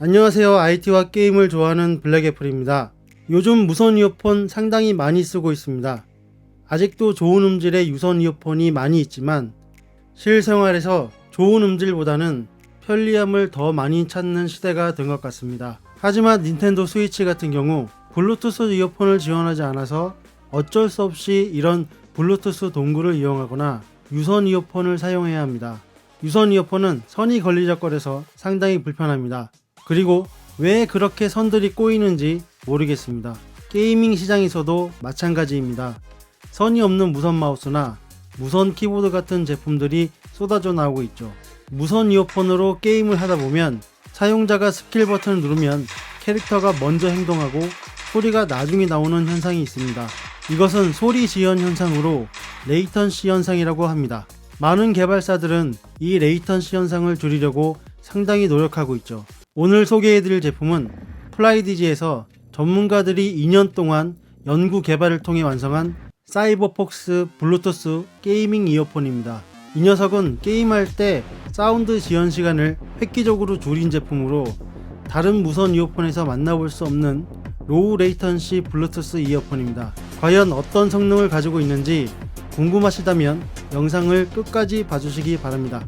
안녕하세요. IT와 게임을 좋아하는 블랙애플입니다. 요즘 무선 이어폰 상당히 많이 쓰고 있습니다. 아직도 좋은 음질의 유선 이어폰이 많이 있지만 실생활에서 좋은 음질보다는 편리함을 더 많이 찾는 시대가 된 것 같습니다. 하지만 닌텐도 스위치 같은 경우 블루투스 이어폰을 지원하지 않아서 어쩔 수 없이 이런 블루투스 동굴을 이용하거나 유선 이어폰을 사용해야 합니다. 유선 이어폰은 선이 걸리적거려서 상당히 불편합니다. 그리고 왜 그렇게 선들이 꼬이는지 모르겠습니다. 게이밍 시장에서도 마찬가지입니다. 선이 없는 무선 마우스나 무선 키보드 같은 제품들이 쏟아져 나오고 있죠. 무선 이어폰으로 게임을 하다 보면 사용자가 스킬 버튼을 누르면 캐릭터가 먼저 행동하고 소리가 나중에 나오는 현상이 있습니다. 이것은 소리 지연 현상으로 레이턴시 현상이라고 합니다. 많은 개발사들은 이 레이턴시 현상을 줄이려고 상당히 노력하고 있죠. 오늘 소개해드릴 제품은 플라이디지에서 전문가들이 2년 동안 연구 개발을 통해 완성한 사이버폭스 블루투스 게이밍 이어폰입니다. 이 녀석은 게임할 때 사운드 지연 시간을 획기적으로 줄인 제품으로 다른 무선 이어폰에서 만나볼 수 없는 로우 레이턴시 블루투스 이어폰입니다. 과연 어떤 성능을 가지고 있는지 궁금하시다면 영상을 끝까지 봐주시기 바랍니다.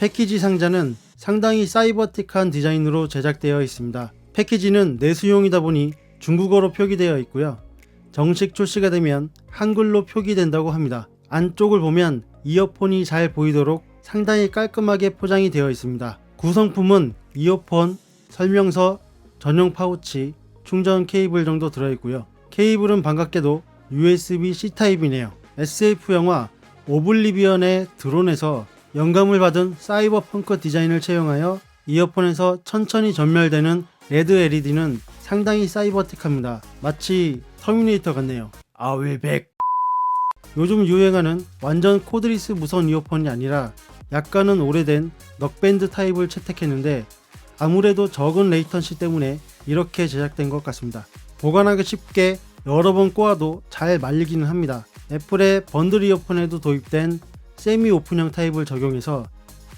패키지 상자는 상당히 사이버틱한 디자인으로 제작되어 있습니다. 패키지는 내수용이다 보니 중국어로 표기되어 있고요. 정식 출시가 되면 한글로 표기된다고 합니다. 안쪽을 보면 이어폰이 잘 보이도록 상당히 깔끔하게 포장이 되어 있습니다. 구성품은 이어폰, 설명서, 전용 파우치, 충전 케이블 정도 들어있고요. 케이블은 반갑게도 USB-C 타입이네요. SF 영화 오블리비언의 드론에서 영감을 받은 사이버 펑크 디자인을 채용하여 이어폰에서 천천히 전멸되는 레드 LED는 상당히 사이버틱합니다. 마치 터미네이터 같네요. 아윌백 요즘 유행하는 완전 코드리스 무선 이어폰이 아니라 약간은 오래된 넉밴드 타입을 채택했는데 아무래도 적은 레이턴시 때문에 이렇게 제작된 것 같습니다. 보관하기 쉽게 여러 번 꼬아도 잘 말리기는 합니다. 애플의 번들 이어폰에도 도입된 세미 오픈형 타입을 적용해서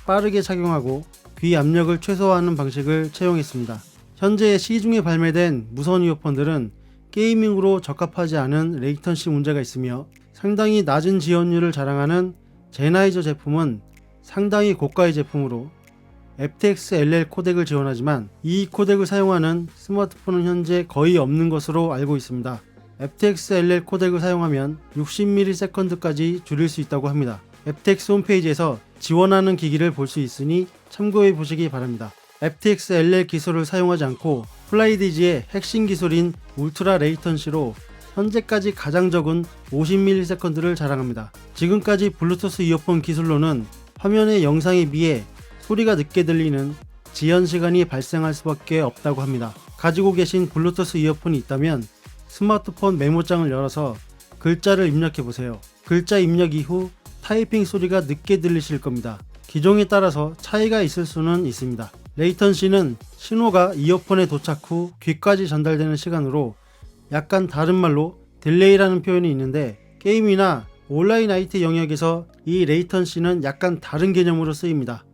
빠르게 착용하고 귀 압력을 최소화하는 방식을 채용했습니다. 현재 시중에 발매된 무선 이어폰들은 게이밍으로 적합하지 않은 레이턴시 문제가 있으며 상당히 낮은 지연율을 자랑하는 제나이저 제품은 상당히 고가의 제품으로 FTX LL 코덱을 지원하지만 이 코덱을 사용하는 스마트폰은 현재 거의 없는 것으로 알고 있습니다. FTX LL 코덱을 사용하면 60ms/s까지 줄일 수 있다고 합니다. FTX 홈페이지에서 지원하는 기기를 볼 수 있으니 참고해 보시기 바랍니다. FTX LL 기술을 사용하지 않고 플라이디지의 핵심 기술인 울트라 레이턴시로 현재까지 가장 적은 50ms/s를 자랑합니다. 지금까지 블루투스 이어폰 기술로는 화면의 영상에 비해 소리가 늦게 들리는 지연 시간이 발생할 수밖에 없다고 합니다. 가지고 계신 블루투스 이어폰이 있다면 스마트폰 메모장을 열어서 글자를 입력해 보세요. 글자 입력 이후 타이핑 소리가 늦게 들리실 겁니다. 기종에 따라서 차이가 있을 수는 있습니다. 레이턴시는 신호가 이어폰에 도착 후 귀까지 전달되는 시간으로 약간 다른 말로 딜레이라는 표현이 있는데 게임이나 온라인 IT 영역에서 이 레이턴시는 약간 다른 개념으로 쓰입니다.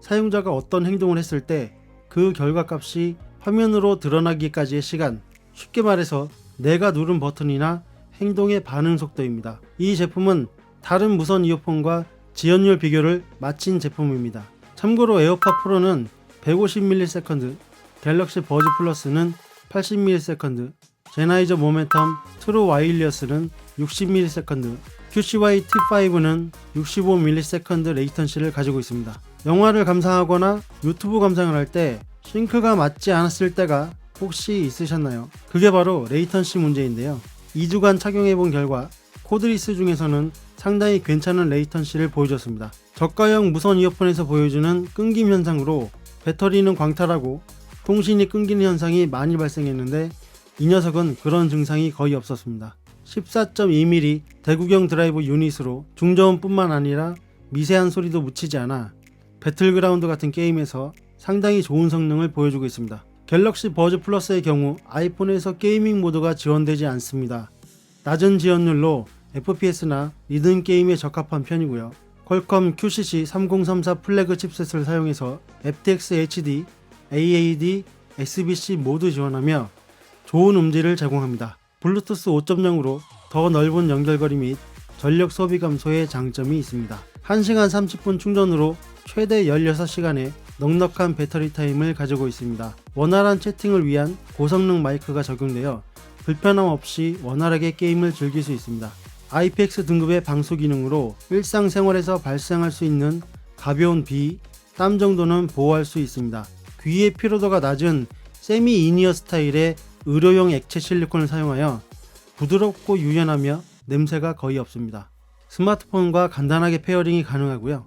사용자가 어떤 행동을 했을 때 그 결과 값이 화면으로 드러나기까지의 시간, 쉽게 말해서 내가 누른 버튼이나 행동의 반응 속도입니다. 이 제품은 다른 무선 이어폰과 지연율 비교를 마친 제품입니다. 참고로 에어팟 프로는 150ms, 갤럭시 버즈 플러스는 80ms, 제나이저 모멘텀 트루 와일리어스는 60ms, QCY T5는 65ms 레이턴시를 가지고 있습니다. 영화를 감상하거나 유튜브 감상을 할 때 싱크가 맞지 않았을 때가 혹시 있으셨나요? 그게 바로 레이턴시 문제인데요. 2주간 착용해본 결과 코드리스 중에서는 상당히 괜찮은 레이턴시를 보여줬습니다. 저가형 무선 이어폰에서 보여주는 끊김 현상으로 배터리는 광탈하고 통신이 끊기는 현상이 많이 발생했는데 이 녀석은 그런 증상이 거의 없었습니다. 14.2mm 대구경 드라이브 유닛으로 중저음뿐만 아니라 미세한 소리도 묻히지 않아 배틀그라운드 같은 게임에서 상당히 좋은 성능을 보여주고 있습니다. 갤럭시 버즈 플러스의 경우 아이폰에서 게이밍 모드가 지원되지 않습니다. 낮은 지연율로 FPS나 리듬 게임에 적합한 편이고요. 퀄컴 QCC 3034 플래그 칩셋을 사용해서 FTX HD, AAD, SBC 모두 지원하며 좋은 음질을 제공합니다. 블루투스 5.0으로 더 넓은 연결거리 및 전력 소비 감소의 장점이 있습니다. 1시간 30분 충전으로 최대 16시간의 넉넉한 배터리 타임을 가지고 있습니다. 원활한 채팅을 위한 고성능 마이크가 적용되어 불편함 없이 원활하게 게임을 즐길 수 있습니다. IPX 등급의 방수 기능으로 일상생활에서 발생할 수 있는 가벼운 비, 땀 정도는 보호할 수 있습니다. 귀의 피로도가 낮은 세미 이니어 스타일의 의료용 액체 실리콘을 사용하여 부드럽고 유연하며 냄새가 거의 없습니다. 스마트폰과 간단하게 페어링이 가능하고요.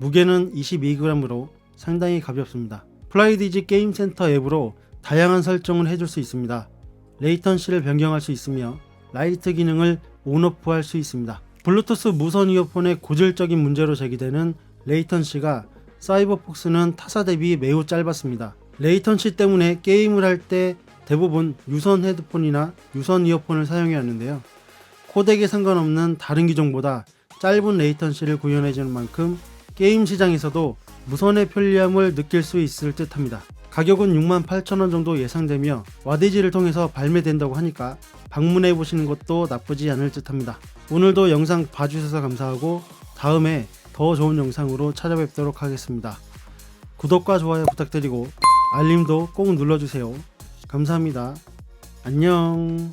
무게는 22g으로 상당히 가볍습니다. 플라이디지 게임 센터 앱으로 다양한 설정을 해줄 수 있습니다. 레이턴시를 변경할 수 있으며 라이트 기능을 온오프할 수 있습니다. 블루투스 무선 이어폰의 고질적인 문제로 제기되는 레이턴시가 사이버폭스는 타사 대비 매우 짧았습니다. 레이턴시 때문에 게임을 할 때 대부분 유선 헤드폰이나 유선 이어폰을 사용해야 하는데요. 코덱에 상관없는 다른 기종보다 짧은 레이턴시를 구현해주는 만큼 게임 시장에서도 무선의 편리함을 느낄 수 있을 듯 합니다. 가격은 68,000원 정도 예상되며 와디지를 통해서 발매된다고 하니까 방문해 보시는 것도 나쁘지 않을 듯 합니다. 오늘도 영상 봐주셔서 감사하고 다음에 더 좋은 영상으로 찾아뵙도록 하겠습니다. 구독과 좋아요 부탁드리고 알림도 꼭 눌러주세요. 감사합니다. 안녕.